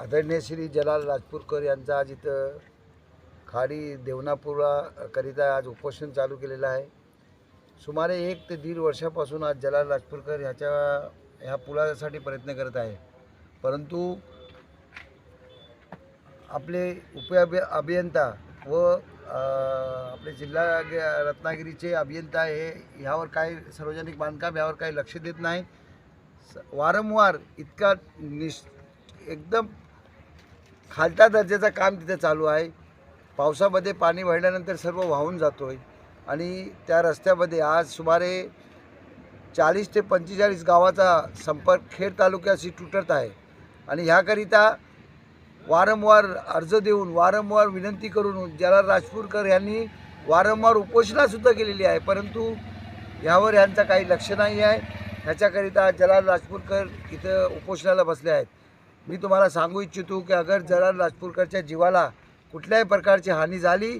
आदरणीय श्री जलाल राजपूरकर यांचा आज इथं खाडी देवनापुराकरिता आज उपोषण चालू केलेलं आहे. सुमारे एक ते दीड वर्षापासून आज जलाल राजपूरकर ह्याच्या ह्या पुलासाठी प्रयत्न करत आहे. परंतु आपले उपअभि अभियंता व आपले जिल्हा रत्नागिरीचे अभियंता हे ह्यावर काही सार्वजनिक बांधकाम यावर काही लक्ष देत नाही. स- वारंवार इतका निश एकदम खालता दर्जाचं काम तिथे चालू आहे. पावसामध्ये पाणी वाढल्यानंतर सर्व वाहून जातो आहे आणि त्या रस्त्यामध्ये आज सुमारे चाळीस ते पंचेचाळीस गावाचा संपर्क खेड तालुक्याशी तुटत आहे. आणि ह्याकरिता वारंवार अर्ज देऊन वारंवार विनंती करून जलाल राजपूरकर यांनी वारंवार उपोषणासुद्धा केलेली आहे. परंतु यावर यांचा काही लक्ष नाही आहे. ह्याच्याकरिता जलाल राजपूरकर इथं उपोषणाला बसले आहेत. मी तुम्हाला सांगू इच्छितो की अगर जलाल राजपूरकरच्या जीवाला कुठल्याही प्रकारची हानी झाली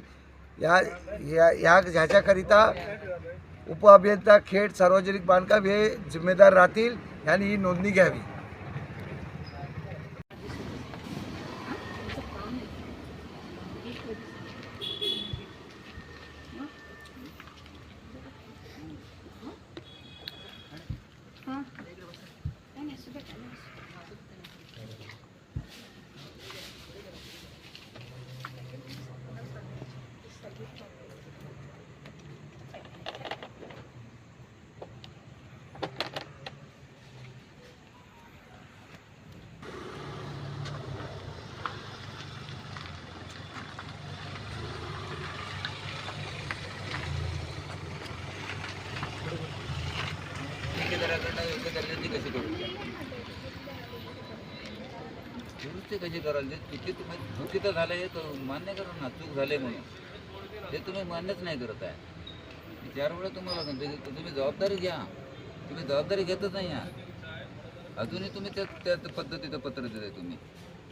या या ह्या ह्याच्याकरिता उपअभियंता खेड सार्वजनिक बांधकाम हे जिम्मेदार राहतील ह्यांनी ही नोंदणी घ्यावी. ठेकेदाराकडनं योग्य कशी करू? दुरुस्ती कशी कराल? चुकी तुम्ही म्हणजे चुकी तर झालं हे मान्य करा ना चूक झाले म्हणून. ते तुम्ही मान्यच नाही करत आहे. चार वेळा तुम्हाला सांगतो की तुम्ही जबाबदारी घ्या. तुम्ही जबाबदारी घेतच नाही आहात अजूनही तुम्ही त्या त्या पद्धतीचं पत्र देताय तुम्ही.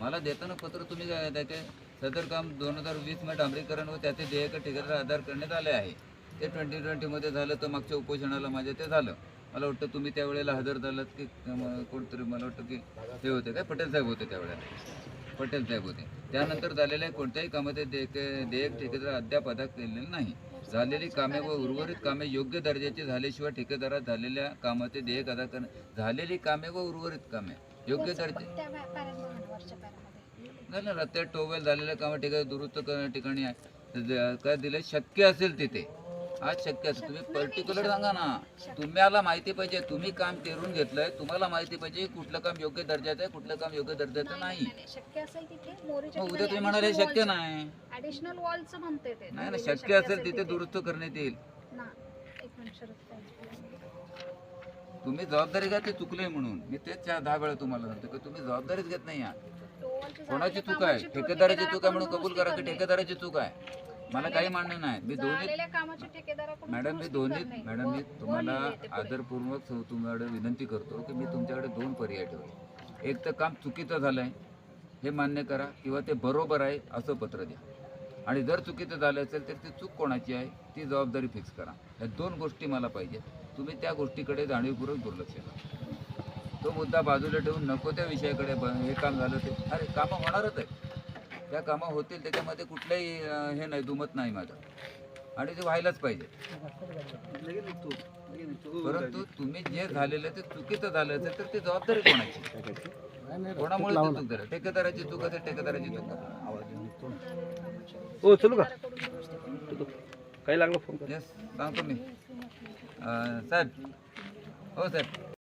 मला देताना पत्र तुम्ही काय त्याचे सदर काम दोन हजार वीसमध्ये डांबरीकरण व त्याचे देयक ठिकाणी आधार करण्यात आले आहे. ते ट्वेंटी ट्वेंटीमध्ये झालं तर मागच्या उपोषणाला माझ्या ते झालं. मला वाटतं तुम्ही त्यावेळेला हजर झालात की कोणतरी मला वाटतं की हे होते काय? पटेल साहेब होते त्यावेळेला. पटेल साहेब होते. त्यानंतर झालेल्या कोणत्याही कामाचे देयक देयक ठेकेदार अद्याप अदा केलेले नाही. झालेली कामे व उर्वरित कामे योग्य दर्जाची झाल्याशिवाय ठेकेदारात झालेल्या कामाचे देयक अदा करणे झालेली कामे व उर्वरित कामे योग्य दर्जे ना रस्त्यात टोवेल झालेल्या कामं ठिकाणी दुरुस्त करण्या ठिकाणी काय दिलं? शक्य असेल तिथे. आज शक्य असेल तुम्ही पर्टिक्युलर सांगा ना. तुम्हाला माहिती पाहिजे. तुम्ही काम पेरून घेतलंय. तुम्हाला माहिती पाहिजे कुठलं काम योग्य दर्जाचं आहे कुठलं काम योग्य दर्जाचं नाही नाही, नाही, शक्य असेल तिथे मोरीच्या मग उद्या तुम्ही म्हणाले शक्य नाही. ऍडिशनल वॉलचं म्हणते ते. नाही ना शक्य असेल तिथे दुरुस्त करण्यात येईल. ना एक मिनिट शरद ताई. तुम्ही जबाबदारी घ्या ते चुकले म्हणून. मी तेच चार दहा वेळा तुम्हाला सांगतो की तुम्ही जबाबदारीच घेत नाही आहात wallची कोणाची चूक आहे? ठेकेदाराची चूक आहे म्हणून कबूल करा की ठेकेदाराची चूक आहे. मला काही मान्य नाही. मी. दोन्ही मॅडम मी दोन्ही. मॅडम मी तुम्हाला. आदरपूर्वक तुमच्याकडे विनंती करतो की मी तुमच्याकडे दोन पर्याय ठेवले. एक तर काम चुकीचं झालं आहे हे मान्य करा किंवा ते बरोबर आहे असं पत्र द्या. आणि जर चुकीचं झालं असेल तर ती चूक कोणाची आहे ती जबाबदारी फिक्स करा. या दोन गोष्टी मला पाहिजेत. तुम्ही त्या गोष्टीकडे जाणीवपूर्वक दुर्लक्ष करा. तो मुद्दा बाजूला ठेवून नको त्या विषयाकडे हे काम झालं ते. अरे कामं होणारच आहे त्या कामं होतील त्याच्यामध्ये कुठलंही हे नाही दुमत नाही माझं. आणि ते व्हायलाच पाहिजे. परंतु तुम्ही जे झालेलं ते चुकीचं झालं असेल तर ती जबाबदारी कोणाची? कोणामुळे चूक झालं ठेकेदाराची चूक असेल ठेकेदाराची चूक हो चलू का. काही लागलं फोन येस सांगतो मी. साहेब. हो साहेब.